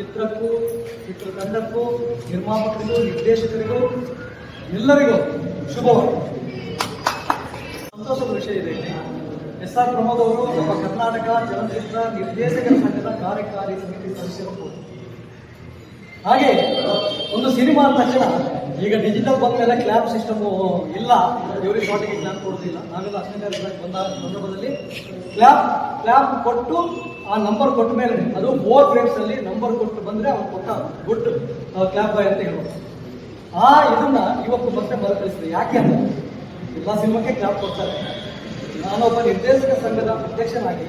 ಚಿತ್ರಕ್ಕೂ, ಚಿತ್ರತಂಡಕ್ಕೂ, ನಿರ್ಮಾಪಕರಿಗೂ, ನಿರ್ದೇಶಕರಿಗೂ, ಎಲ್ಲರಿಗೂ ಶುಭವಾಗಲಿ ಸಂತೋಷದ ವಿಷಯ ಇದೆ. ಎಸ್ ಆರ್ ಪ್ರಮೋದ್ ಅವರು ನಮ್ಮ ಕರ್ನಾಟಕ ಚಲನಚಿತ್ರ ನಿರ್ದೇಶಕರ ಸಂಘದ ಕಾರ್ಯಕಾರಿ ಸಮಿತಿ ಸದಸ್ಯರು. ಹಾಗೆ, ಒಂದು ಸಿನಿಮಾ ಅಂದ ತಕ್ಷಣ ಈಗ ಡಿಜಿಟಲ್ ಬಂದ ಮೇಲೆ ಕ್ಲಾಪ್ ಸಿಸ್ಟಮ್ ಇಲ್ಲ. ಇವರಿಗೆ ಶಾರ್ಟಿಗೆ ಕ್ಲಾಪ್ ಕೊಡೋದಿಲ್ಲ ನಾವೆಲ್ಲ ಅಷ್ಟೇ ಬಂದ ಸಂದರ್ಭದಲ್ಲಿ ಕ್ಲಾಪ್ ಕ್ಲಾಪ್ ಕೊಟ್ಟು ಆ ನಂಬರ್ ಕೊಟ್ಟ ಮೇಲೆ ಅದು ಫೋರ್ ಫ್ರೇಮ್ಸ್ ಅಲ್ಲಿ ನಂಬರ್ ಕೊಟ್ಟು ಬಂದ್ರೆ ಅವ್ರು ಕೊಟ್ಟ ಗುಡ್ ಕ್ಯಾಬ್ ಬಾಯ್ ಅಂತ ಹೇಳ್ಬೋದು ಆ, ಇದನ್ನ ಇವತ್ತು ಮತ್ತೆ ಮರುಕಳಿಸಿದೆ. ಯಾಕೆ ಅಂದ್ರೆ ಎಲ್ಲ ಸಿನಿಮಾಕ್ಕೆ ಕ್ಯಾಬ್ ಕೊಡ್ತಾರೆ. ನಾನೊಬ್ಬ ನಿರ್ದೇಶಕ ಸಂಘದ ಅಧ್ಯಕ್ಷನಾಗಿ,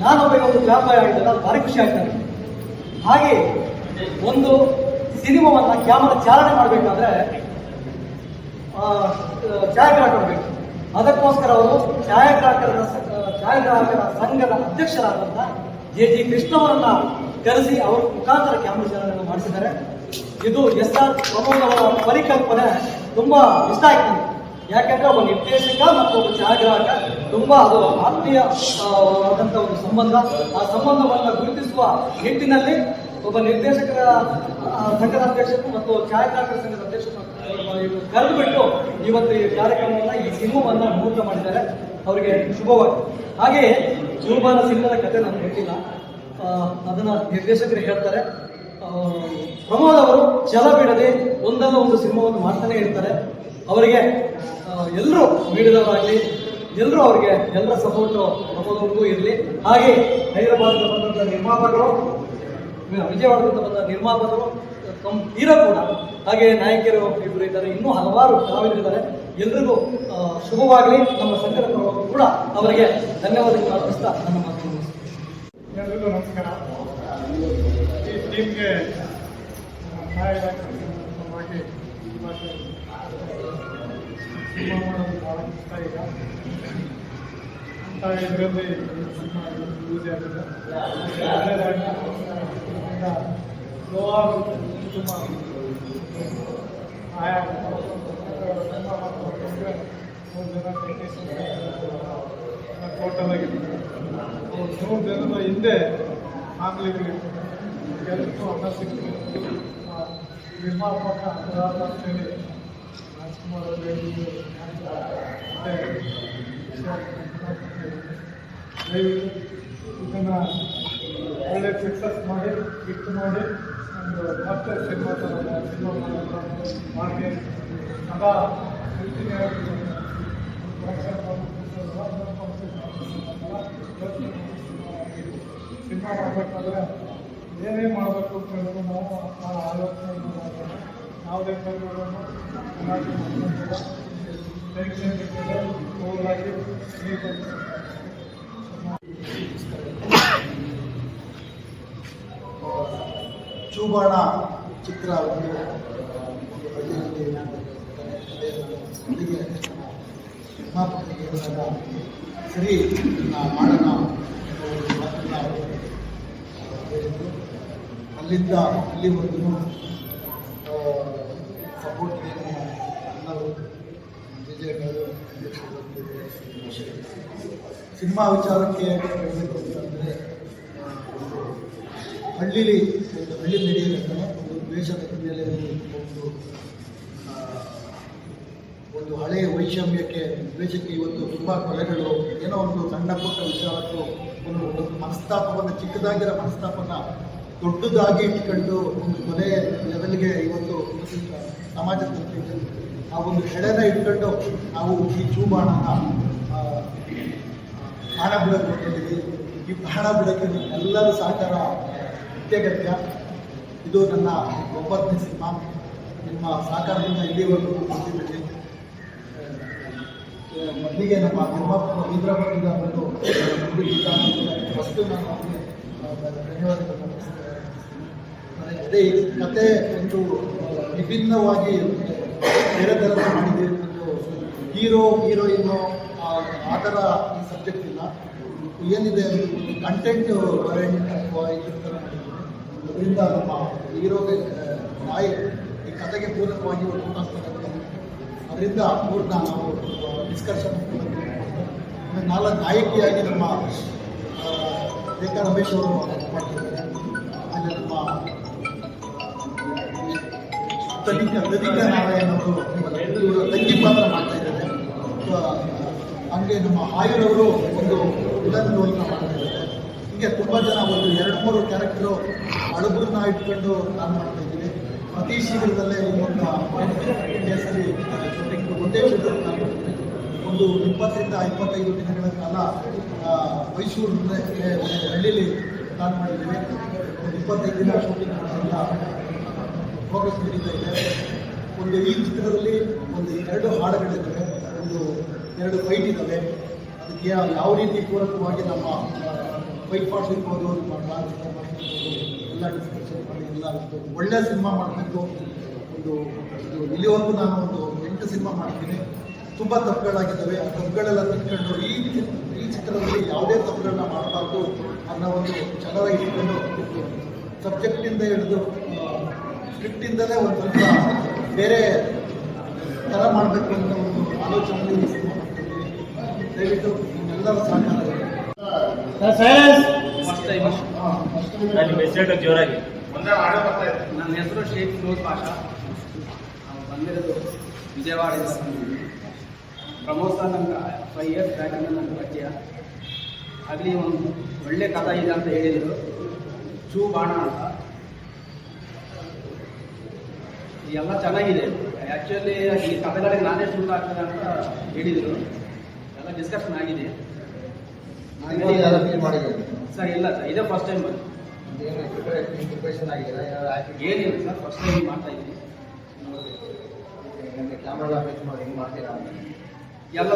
ನಾನೊಬ್ಬ ಒಂದು ಕ್ಯಾಬ್ ಬಾಯ್ ಆಗಿದ್ದಲ್ಲ, ಅದು ಭಾರಿ ಖುಷಿ ಆಗ್ತದೆ. ಹಾಗೆ ಒಂದು ಸಿನಿಮಾವನ್ನ ಕ್ಯಾಮರಾ ಚಾಲನೆ ಮಾಡಬೇಕಾದ್ರೆ ಛಾಯಾಗ್ರಾಹಕ ಬೇಕು ಅದಕ್ಕೋಸ್ಕರ ಅವರು ಛಾಯಾಗ್ರಾಹಕರ ಛಾಯಾಗ್ರಾಹಕರ ಸಂಘದ ಅಧ್ಯಕ್ಷರಾದಂಥ ಜೆ ಜಿ ಕೃಷ್ಣವರನ್ನ ಕರೆಸಿ ಅವರ ಮುಖಾಂತರ ಚಾಲನೆಯನ್ನು ಮಾಡಿಸಿದ್ದಾರೆ ಇದು ಎಸ್ ಆರ್ ಪ್ರಮೋದ್ ಅವರ ಪರಿಕಲ್ಪನೆ ತುಂಬಾ ಇಷ್ಟ ಆಯ್ತು ನನಗೆ. ಯಾಕಂದ್ರೆ ಒಬ್ಬ ನಿರ್ದೇಶಕ ಮತ್ತು ಒಬ್ಬ ಛಾಯಾಗ್ರಾಹಕ, ತುಂಬಾ ಅದು ಆತ್ಮೀಯ ಒಂದು ಸಂಬಂಧ ಆ ಸಂಬಂಧವನ್ನು ಗುರುತಿಸುವ ನಿಟ್ಟಿನಲ್ಲಿ ಒಬ್ಬ ನಿರ್ದೇಶಕರ ಸಂಘದ ಅಧ್ಯಕ್ಷರು ಮತ್ತು ಛಾಯಾಗ್ರಾಹಕರ ಸಂಘದ ಅಧ್ಯಕ್ಷರು ಕರೆದು ಬಿಟ್ಟು ಇವತ್ತು ಈ ಕಾರ್ಯಕ್ರಮವನ್ನ, ಈ ಸಿನಿಮಾವನ್ನ ಮುಹೂರ್ತ ಮಾಡಿದ್ದಾರೆ. ಅವರಿಗೆ ಶುಭವಾಗಿ ಹಾಗೆ ಜೂಬಾನ ಸಿನಿಮಾದ ಕತೆ ನಾನು ಗೊತ್ತಿಲ್ಲ ಅದನ್ನ ನಿರ್ದೇಶಕರು ಹೇಳ್ತಾರೆ. ಪ್ರಮೋದ್ ಅವರು ಛಲ ಬಿಡದೆ ಒಂದಲ್ಲ ಒಂದು ಸಿನಿಮಾವನ್ನು ಮಾಡ್ತಾನೆ ಇರ್ತಾರೆ. ಅವರಿಗೆ ಎಲ್ಲರೂ ಮೀಡಿಯಾದವರಾಗಲಿ ಎಲ್ಲರೂ ಅವರಿಗೆ ಎಲ್ಲರ ಸಪೋರ್ಟ್ ಪ್ರಮೋದ್ ಅವ್ರಿಗೂ ಇರಲಿ. ಹಾಗೆ ಹೈದರಾಬಾದ್ ನಿರ್ಮಾಪಕರು ವಿಜಯವಾಡದಿಂದ ಬಂದ ನಿರ್ಮಾಪಕರು ಕಂ ಹೀರೋ ಕೂಡ. ಹಾಗೆ ನಾಯಕಿಯರು ಇಬ್ಬರು ಇದ್ದಾರೆ. ಇನ್ನೂ ಹಲವಾರು ಕಲಾವಿದರಿದ್ದಾರೆ ಎಲ್ರಿಗೂ ಶುಭವಾಗಲಿ. ನಮ್ಮ ಪರವಾಗಿ ಕೂಡ ಅವರಿಗೆ ಧನ್ಯವಾದಗಳನ್ನು ಅರ್ಪಿಸ್ತಾ ನನ್ನ ಮಾತು ಎಲ್ರಿಗೂ ನಮಸ್ಕಾರ. ಈ ಟೀಮ್ಗೆ ಮಾಡೋದು ಭಾಳ ಇಷ್ಟ ಈಗ. ಸಿನಿಮಾ ಯೂಸ್ ಆಗಿದೆ ಹಲವಾರು ಆಗುತ್ತೆ ಸಿನಿಮಾ ಮಾಡ್ಕೊಂಡ್ರೆ ಮೂರು ಜನ ಟೋಟಲ್ ಆಗಿದೆ ನೂರು ಜನದ ಹಿಂದೆ ಫ್ಯಾಮಿಲಿಗಳಿತ್ತು ಎಲ್ಲರಿಗೂ ಅನ್ನ ಸಿಕ್ತು ನಿರ್ಮಾಪಕ ಅಪರಾಧ ಅಂತೇಳಿ ರಾಜ್ಕುಮಾರ್ ಅವರು ಹೇಳಿದ್ರು ದಯವಿಟ್ಟು ಇದನ್ನು ಒಳ್ಳೆ ಸಕ್ಸಸ್ ಮಾಡಿ ಹಿಟ್ ಮಾಡಿ, ಒಂದು ಮತ್ತೆ ಸಿನಿಮಾ ಥರ ಸಿನಿಮಾ ಮಾಡಿ ಸದಾ ಸಿನಿಮಾ ಮಾಡಬೇಕಾದ್ರೆ ಏನೇ ಮಾಡಬೇಕು ಅಂತ ಹೇಳಿದ್ರು ನಾವು ಆ ಆಲೋಚನೆ ಮಾಡಬೇಕು ಯಾವುದೇ ಕೈಗಳನ್ನು ಟೆನ್ಷನ್ ಇರ್ತದೆ ಕೂಲಾಗಿ ನೀಟಾಗಿ ಚೂಬಾಣ ಚಿತ್ರ ಒಂದು ಅಲ್ಲಿಗೆ ನಿರ್ಮಾಪಕರಿಗೆ ಹೇಳಿದಾಗ ಸರಿ ಮಾಡೋಣ ಅಲ್ಲಿಂದ ಅಲ್ಲಿವರೆಗೂ ಸಪೋರ್ಟ್ ಎಲ್ಲರೂ ವಿಜಯಗಳು ಸಿನಿಮಾ ವಿಚಾರಕ್ಕೆ ಹಳ್ಳಿಲಿ ಒಂದು ಹಳ್ಳಿ ನಡೆಯಬೇಕಲ್ಲ ಒಂದು ದ್ವೇಷದ ಹಿನ್ನೆಲೆಯಲ್ಲಿ ಒಂದು ಒಂದು ಹಳೆಯ ವೈಷಮ್ಯಕ್ಕೆ ದ್ವೇಷಕ್ಕೆ ಇವತ್ತು ತುಂಬ ಕೊಲೆಗಳು ಏನೋ ಒಂದು ಸಣ್ಣ ಪುಟ್ಟ ವಿಚಾರಕ್ಕೂ ಒಂದು ಒಂದು ಮನಸ್ತಾಪವನ್ನು ಚಿಕ್ಕದಾಗಿರೋ ಮನಸ್ತಾಪನ ದೊಡ್ಡದಾಗಿ ಇಟ್ಕೊಂಡು ಒಂದು ಕೊಲೆ ಲೆವೆಲ್ಗೆ ಇವತ್ತು ಸಮಾಜದ ಆ ಒಂದು ಹೆಳೆನ ಇಟ್ಕೊಂಡು ನಾವು ಈ ಚೂಬಾಣನ ಆ, ಪ್ರಾಣ ಬಿಡೋಕೆ ಈ ಪ್ರಾಣ ಬಿಡೋಕ್ಕೆ ಎಲ್ಲರೂ ಸಹಕಾರ ಅತ್ಯಗತ್ಯ. ಇದು ನನ್ನ ಒಂಬತ್ತನೇ ಸಿನಿಮಾ. ನಿಮ್ಮ ಸಹಕಾರದಿಂದ ಇಲ್ಲಿವರೆಗೂ ಬಂದಿದ್ದೀವಿ ಮೊದಲಿಗೆ ನಮ್ಮ ನಿರ್ಮಾಪಕ ಹೈದರಾಬಾದಿಂದ ಬಂದು ಫಸ್ಟು ನಾನು ಅವರಿಗೆ ಧನ್ಯವಾದಗಳು ಅರ್ಪಿಸ್ತೇನೆ. ಆಮೇಲೆ ಅದೇ ಕತೆ ಒಂದು ವಿಭಿನ್ನವಾಗಿ ಬೇರೆ ಥರ ಮಾಡಿದ್ದೀವಿ ಒಂದು ಹೀರೋ ಹೀರೋಯಿನ್ನು ಆ ಥರ ಸಬ್ಜೆಕ್ಟ್ ಇಲ್ಲ. ಏನಿದೆ? ಕಂಟೆಂಟ್ ಓರಿಯೆಂಟ್ ಇದ್ರ ಥರ ಮಾಡಿದ್ದೀವಿ ಅದರಿಂದ ನಮ್ಮ ಹೀರೋಗೆ ನಾಯಿ ಈ ಕಥೆಗೆ ಪೂರಕವಾಗಿ ಊಟ ಅದರಿಂದ ಅವ್ರನ್ನ ನಾವು ಡಿಸ್ಕಷನ್ ನಾಲ್ಕು ನಾಯಕಿಯಾಗಿ ನಮ್ಮ ರೇಖಾ ರಮೇಶ್ ಅವರು ಮಾಡ್ತಿದ್ದಾರೆ. ಆಮೇಲೆ ನಮ್ಮ ತನಿಖಾ ತನಿಖಾ ನಾರಾಯಣ್ ಅವರು ಇವರು ತಂಗಿ ಪಾತ್ರ ಮಾಡ್ತಾ ಇದ್ದಾರೆ. ಹಂಗೆ ನಮ್ಮ ಆಯುರವರು ಒಂದು ಉದಾಹರಣೆ ಹೀಗೆ ತುಂಬ ಜನ ಒಂದು ಎರಡು, ಮೂರು ಕ್ಯಾರೆಕ್ಟರು ಹಳಬರನ್ನ ಇಟ್ಕೊಂಡು ನಾನು ಮಾಡ್ತಾ ಇದ್ದೀನಿ. ಅತಿ ಶೀಘ್ರದಲ್ಲೇ ಒಂದು ಕೇಸಲ್ಲಿ ಒಂದೇ ಒಂದು ಇಪ್ಪತ್ತರಿಂದ ಇಪ್ಪತ್ತೈದು ದಿನಗಳ ಕಾಲ ಮೈಸೂರು ಹಳ್ಳಿಲಿ ಪ್ಲಾನ್ ಮಾಡಿದ್ದೀವಿ ಒಂದು ಇಪ್ಪತ್ತೈದು ದಿನ ಶೂಟಿಂಗ್ ಮಾಡೋದ್ರಿಂದ ಪ್ರೋಗ್ರೆಸ್ ನಡೀತಾ ಇದೆ. ಒಂದು ಈ ಚಿತ್ರದಲ್ಲಿ ಒಂದು ಎರಡು ಹಾಡುಗಳಿದ್ದಾವೆ. ಒಂದು ಎರಡು ಫೈಟ್ ಇದ್ದಾವೆ. ಅದಕ್ಕೆ ಯಾವ ರೀತಿ ಪೂರಕವಾಗಿ ನಮ್ಮ ಫೈಟ್ ಪಾರ್ಟ್ಸ್ ಇರ್ಬೋದು ನಮ್ಮ ಡಾನ್ಸ್ ಎಲ್ಲ ಡಿಸ್ಕಷನ್ ಮಾಡಿ ಎಲ್ಲ ಒಂದು ಒಳ್ಳೆಯ ಸಿನಿಮಾ ಮಾಡಬೇಕು ಒಂದು ಇಲ್ಲಿವರೆಗೂ ನಾನು ಒಂದು ಎಂಟು ಸಿನಿಮಾ ಮಾಡ್ತೀನಿ. ತುಂಬ ತಪ್ಪುಗಳಾಗಿದ್ದಾವೆ. ಆ ತಪ್ಪುಗಳೆಲ್ಲ ತಿಳ್ಕೊಂಡು ಈ ಈ ಚಿತ್ರದಲ್ಲಿ ಯಾವುದೇ ತಪ್ಪುಗಳನ್ನ ಮಾಡಬಾರ್ದು ಅನ್ನೋ ಒಂದು ಜನರ ಇಟ್ಕೊಂಡು ಸಬ್ಜೆಕ್ಟಿಂದ ಹಿಡಿದು ಸ್ಕ್ರಿಪ್ಟಿಂದಲೇ ಒಂದು ಬೇರೆ ಥರ ಮಾಡಬೇಕು ಅಂತ ಒಂದು ಆಲೋಚನೆ ದಯವಿಟ್ಟು ನಿಮ್ಮೆಲ್ಲರ ಸಹಕಾರ ಬೇಕು. ನಾನು ನಿಮ್ಮ ಹೆಸರು ಜೋರಾಗಿ. ನನ್ನ ಹೆಸರು ಶೇಖ್ ಫಿರೋಜ್ ಪಾಷಾ. ನಾವು ಬಂದಿರೋದು ವಿಜಯವಾಡದಿಂದ ಬಂದಿದ್ದೀವಿ. ಪ್ರಮೋದ್ ಸರ್ ನಂಗೆ ಫೈವ್ ಇಯರ್ಸ್ ಬ್ಯಾಕಿಂದ ನನಗೆ ಪರಿಚಯ. ಆಗಲಿ ಒಂದು ಒಳ್ಳೆ ಕಥೆ ಇದೆ ಅಂತ ಹೇಳಿದರು. ಚೂ ಬಾಣ ಅಂತ. ಎಲ್ಲ ಚೆನ್ನಾಗಿದೆ. ಆ್ಯಕ್ಚುಲಿ ಈ ಕಥೆಗಳಿಗೆ ನಾನೇ ಶೂಟ್ ಆಗ್ತದೆ ಅಂತ ಹೇಳಿದರು. ಎಲ್ಲ ಡಿಸ್ಕಷನ್ ಆಗಿದೆ. ಸರ್ ಇಲ್ಲ ಸರ್ ಇದೇ ಫಸ್ಟ್ ಟೈಮ್ ಏನಿಲ್ಲ ಸರ್ ಫಸ್ಟ್ ಟೈಮ್ ಮಾಡ್ತಾ ಇದ್ದೀನಿ. ಎಲ್ಲ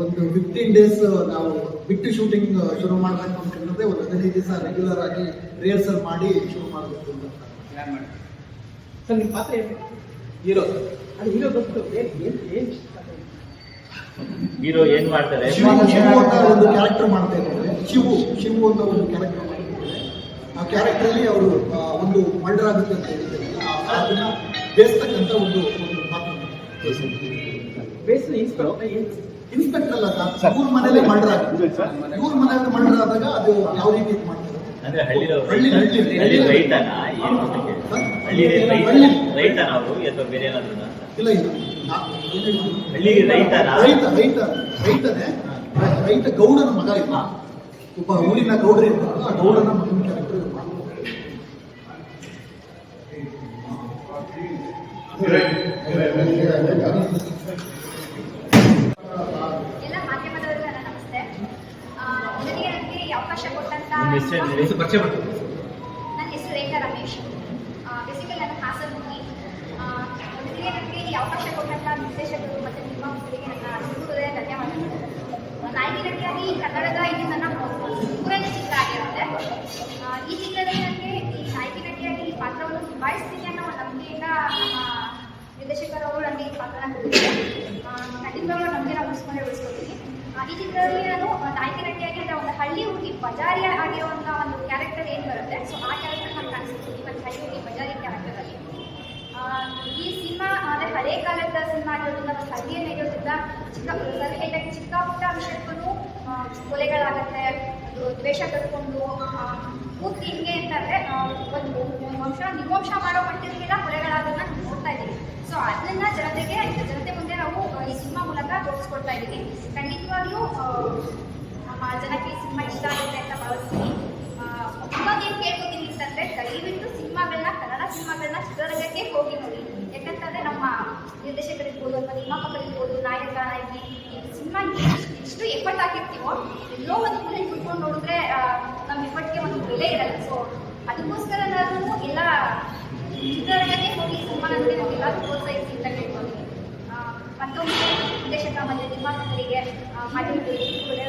ಒಂದು ಫಿಫ್ಟೀನ್ ಡೇಸ್ ನಾವು ಬಿಟ್ಟು ಶೂಟಿಂಗ್ ಶುರು ಮಾಡಬೇಕು ಅಂತಂದ್ರೆ ಒಂದು ಹದಿನೈದು ದಿವಸ ರೆಗ್ಯುಲರ್ ಆಗಿ ರಿಹರ್ಸಲ್ ಮಾಡಿ ಶುರು ಮಾಡಬೇಕು ಅಂತ. ಪ್ಲಾನ್ ಮಾಡಿ ಸರ್ ನಿಮ್ಮ ಪಾತ್ರ ಏನು? ಹೀರೋ ಅದು ಹೀರೋ ಗೊತ್ತು ಏನು ಏನು ಏನು ಹೀರೋ ಏನ್ ಮಾಡ್ತಾರೆ? ಶಿವು ಶಿವು ಅಂತ ಒಂದು ಕ್ಯಾರೆಕ್ಟರ್ ಮಾಡ್ತಾ ಇದ್ದಾರೆ. ಶಿವು ಶಿವು ಅಂತ ಒಂದು ಕ್ಯಾರೆಕ್ಟರ್ ಮಾಡಿದ್ದಾರೆ ಆ ಕ್ಯಾರೆಕ್ಟರಲ್ಲಿ ಅವರು ಒಂದು ಮರ್ಡರ್ ಆಗುತ್ತೆ ಅಂತ ಹೇಳಿದ್ದಾರೆ ಆ- ಅದನ್ನ ಬೇಯಿಸ್ತಕ್ಕಂಥ ಒಂದು ಒಂದು ಪಾತ್ರ ಇನ್ಸ್ಪೆಕ್ಟರ್ ಅಲ್ಲ ಸರ್. ಇವ್ರ ಮನೇಲಿ ಮರ್ಡರ್ ಆಗುತ್ತೆ. ಇವ್ರ ಮನೆಯಲ್ಲಿ ಮರ್ಡರ್ ಆದಾಗ ಅದು ಯಾವ ರೀತಿ ಮಾಡ್ತಾರೆ? ಅಂದ್ರೆ ಹಳ್ಳಿ- ರೈತ- ಹಳ್ಳಿ- ಹಳ್ಳಿ ರೈತನ? ಏನು ಅಂತ ಕೇಳಿ ಹಳ್ಳಿ ರೈತ ಹಳ್ಳಿ- ರೈತನ ಅವರು? ಅಥವಾ ಬೇರೆ ಏನಾದ್ರು ಇಲ್ಲ ಇಲ್ಲ. ರೈತ ರೈತ ರೈತನೇ ರೈತ ಗೌಡನ ಮಗ ಇದ್ದ. ಒಬ್ಬ ಊರಿನ ಗೌಡರು ಇರ್ತಾರಲ್ಲ ಆ ಗೌಡನ ಮಗನ ಕ್ಯಾರೆಕ್ಟರ್ ಎಲ್ಲ ಮಾಧ್ಯಮದವರಿಗೆ ನಮಸ್ತೆ. ಅವಕಾಶ ಕೊಟ್ಟಂತ ನಿಮ್ಮ ಹೆಸರು ಹೇಳಿ. ಹೆಸರು ಪರಿಚಯ ಮಾಡ್ತೀನಿ ನನ್ನ ಹೆಸರು ರೇಖಾ ರಮೇಶ್ ಬೇಸಿಕಲಿ ನಾನು ಹಾಸನ ಹುಡುಗಿ ಆ, ಈ ಅವಕಾಶ ಕೊಟ್ಟಂತ ನಿರ್ದೇಶಕರು ಮತ್ತು ಮಕ್ಕಳಿಗೆ ನನ್ನ ಹೃದಯ ಧನ್ಯವಾದಗಳು. ನಾಯಕಿ ನಟಿಯಾಗಿ ಕನ್ನಡದ ಇದು ನನ್ನ ಮೂರನೇ ಚಿತ್ರ ಆಗಿರುತ್ತೆ. ಈ ಚಿತ್ರದಲ್ಲಿ ನನಗೆ ಈ ನಾಯಕಿ ನಟಿಯಾಗಿ ಈ ಪಾತ್ರವನ್ನು ನಿಭಾಯಿಸ್ತೀನಿ ಅನ್ನೋ ನಂಬಿಕೆಯಿಂದ ನಮ್ಮ ನಿರ್ದೇಶಕರವರು ನನಗೆ ಈ ಪಾತ್ರನ ಖಂಡಿತವಾಗ್ಲೂ ನಮಗೆ ನಾವು ಉಳಿಸ್ಕೊಂಡೇ ಉಳಿಸ್ಕೊತೀನಿ ಈ ಚಿತ್ರದಲ್ಲಿ ನಾನು ನಾಯಕಿ ನಟಿಯಾಗಿ ಅಂದರೆ ಒಂದು ಹಳ್ಳಿ ಹುಡುಗಿ ಬಜಾರಿ ಆಗಿರುವಂಥ ಒಂದು ಕ್ಯಾರೆಕ್ಟರ್ ಏನು ಬರುತ್ತೆ? ಸೊ ಆ ಕ್ಯಾರೆಕ್ಟರ್ ನಾನು ಕಾಣಿಸ್ತೀನಿ ಒಂದು ಹಳ್ಳಿ ಹುಡುಗಿ ಬಜಾರಿ ಕ್ಯಾರೆಕ್ಟರಲ್ಲಿ ಈ ಸಿನಿಮಾ, ಅಂದರೆ ಹಳೆ ಕಾಲದ ಸಿನಿಮಾ ಆಗಿರೋದ್ರಿಂದ ಒಂದು ಹಳ್ಳಿಯನ್ನು ಇರೋದ್ರಿಂದ ಚಿಕ್ಕ ಸರ್ ಹೇಳಿದಾಗೆ ಚಿಕ್ಕ ಪುಟ್ಟ ವಿಷಯಕ್ಕೂ ಕೊಲೆಗಳಾಗತ್ತೆ, ಅದು ದ್ವೇಷ ಕಟ್ಕೊಂಡು ಪೂರ್ತಿ ಹಿಂಗೆ ಅಂತಂದರೆ ಒಂದು ವಂಶ ನಿರ್ವಂಶ ಮಾಡೋ ಮಟ್ಟಿಗೆಲ್ಲ ಕೊಲೆಗಳಾಗೋದನ್ನ ನಾವು ನೋಡ್ತಾ ಇದ್ದೀವಿ. ಸೊ ಅದನ್ನ ಜನತೆಗೆ ಜನತೆ ಮುಂದೆ ನಾವು ಈ ಸಿನಿಮಾ ಮೂಲಕ ತೋರಿಸ್ಕೊಡ್ತಾ ಇದ್ದೀವಿ. ನಮ್ಮ ಜನಕ್ಕೆ ಈ ಸಿನಿಮಾ ಇಷ್ಟ ಆಗುತ್ತೆ ಅಂತ ಭಾವಿಸ್ತೀನಿ. ಏನು ಕೇಳ್ಕೊತೀನಿ ಅಂತಂದ್ರೆ, ದಯವಿಟ್ಟು ಸಿನಿಮಾಗಳನ್ನ ಚಿತ್ರರಂಗಕ್ಕೆ ಹೋಗಿ ನೋಡಿ. ಯಾಕಂತಂದ್ರೆ ನಮ್ಮ ನಿರ್ದೇಶಕರಿರ್ಬೋದು ಅಥವಾ ನಿರ್ಮಾಪಕರಿರ್ಬೋದು ನಾಯಕ ನಾಯಕಿ ಸಿನಿಮಾ ಎಷ್ಟು ಎಫರ್ಟ್ ಹಾಕಿರ್ತೀವೋ ಎಲ್ಲೋ ಒಂದು ಮೂಲೆ ಕುತ್ಕೊಂಡು ನೋಡಿದ್ರೆ ನಮ್ಮ ಎಫರ್ಟ್ಗೆ ಒಂದು ಬೆಲೆ ಇರಲ್ಲ. ಸೊ ಅದಕ್ಕೋಸ್ಕರ ನಾನು ಎಲ್ಲ ಚಿತ್ರರಂಗಕ್ಕೆ ಹೋಗಿ ಸಿನಿಮಾ ನನಗೆ ಎಲ್ಲರೂ ಪ್ರೋತ್ಸಾಹಿಸಿ ಅಂತ ಆ, ಮತ್ತೊಮ್ಮೆ ನಿರ್ದೇಶಕ ಮತ್ತು ನಿರ್ಮಾಪಕರಿಗೆ ಇದು ಮಾಧ್ಯಮಗಳಿಗೆ ಹೃದಯ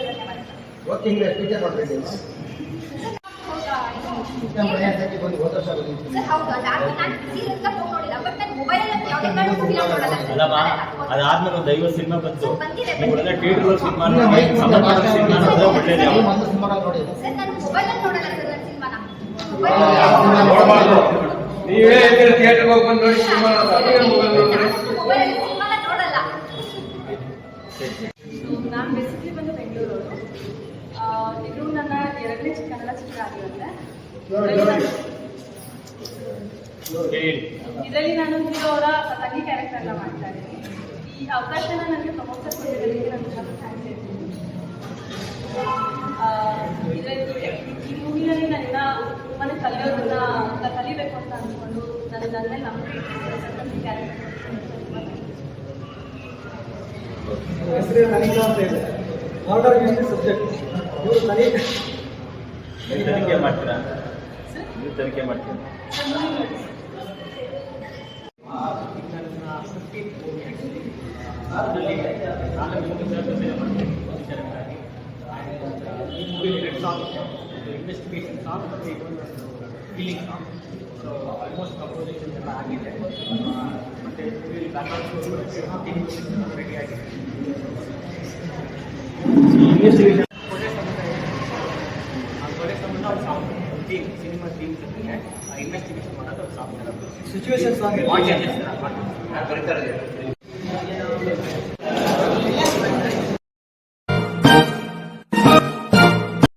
ಅದಾದ್ಮೇಲೆ ಒಂದು ಐವತ್ತು ಸಿನಿಮಾ ಬಂತು. ಒಳ್ಳೆ ಥಿಯೇಟರ್ ಸಿನಿಮಾ ನೋಡಿ ಸಂಬಂಧಪಟ್ಟ ಸಿನಿಮಾ ನೋಡಿದ್ರೆ ಒಳ್ಳೇದೇ ಸರ್ ನಾನು ಮೊಬೈಲ್ ಅಲ್ಲಿ ನೋಡಲ್ಲ ಸರ್ ನನ್ನ ಸಿನಿಮಾನ ನೋಡ್ಬಾರ್ದು. ನೀವೇ ಥಿಯೇಟರ್ಗೆ ಹೋಗಿ ಬಂದು ನೋಡಿ ಸಿನಿಮಾ ನಾನು ಬೇಸಿಕಲಿ ಬಂದು ಬೆಂಗಳೂರವರು. ಇದು ನನ್ನ ಎರಡನೇ ಆಗಿರುತ್ತೆ. ಹೇಳಿ ಇದರಲ್ಲಿ ನಾನು ಹೀರೋ ಅವರ ತಂಗಿ ಕ್ಯಾರೆಕ್ಟರ್ ಎಲ್ಲ ಮಾಡ್ತಾ ಇದ್ದೀನಿ. ಈ ಅವಕಾಶನ ನನಗೆ ಪ್ರಮೋದ್ ಸರ್ ಕೊಟ್ಟಿದ್ದಕ್ಕೆ ನಾನು ತುಂಬ ಥ್ಯಾಂಕ್ಸ್ ಹೇಳ್ತೀನಿ. ಇದರಲ್ಲಿ ಈ ಮೂವಿನಲ್ಲಿ ನನ್ನ ತುಂಬಾ ಕಲಿಯೋದನ್ನ ಕಲಿಬೇಕು ಅಂತ ಅಂದ್ಕೊಂಡು ನಾನು ನನ್ನ ನಂಬಿಕೆ ಕ್ಯಾರೆಕ್ಟರ್ ಹೆಸರು ಅನಿತಾ ಅಂತ ಆರ್ಡರ್ ಸಬ್ಜೆಕ್ಟ್ ಇವರು ತನಿಖೆ. ಮಾಡ್ತೀರಾ? ನೀವು ತನಿಖೆ ಮಾಡ್ತೀರಾ ಅದರಲ್ಲಿ ನಾಲ್ಕು ಮೂರು ಬೇರೆ ಮಾಡ್ತೀನಿ ವಿಚಾರಕ್ಕಾಗಿ ಎರಡು ಸಾಂಗ್ ಇನ್ವೆಸ್ಟಿಗೇಷನ್ ಸಾಂಗ್ ಮತ್ತು ಇನ್ನೊಂದು feeling song so almost composition ಎಲ್ಲ ಆಗಿದೆ ಮತ್ತು ಬ್ಯಾಕ್ಗ್ರೌಂಡ್ ರೆಡಿ ಆಗಿದೆ ಇನ್ವೆಸ್ಟಿಗೇಷನ್ ಕೊಲೆ ಸಂಬಂಧ ಆ ಕೊಲೆ ಸಂಬಂಧ ಒಂದು ಸಾಂಗ್ ಥೀಮ್ ಸಿನಿಮಾ ಥೀಮ್ ಜೊತೆಗೆ ಆ ಇನ್ವೆಸ್ಟಿಗೇಷನ್ ಮಾಡೋದು ಒಂದು ಸಾಂಗ್ ಸಿಚುವೇಶನ್ ಸಾಂಗ್ ಮಾಡ್ತೀನಿ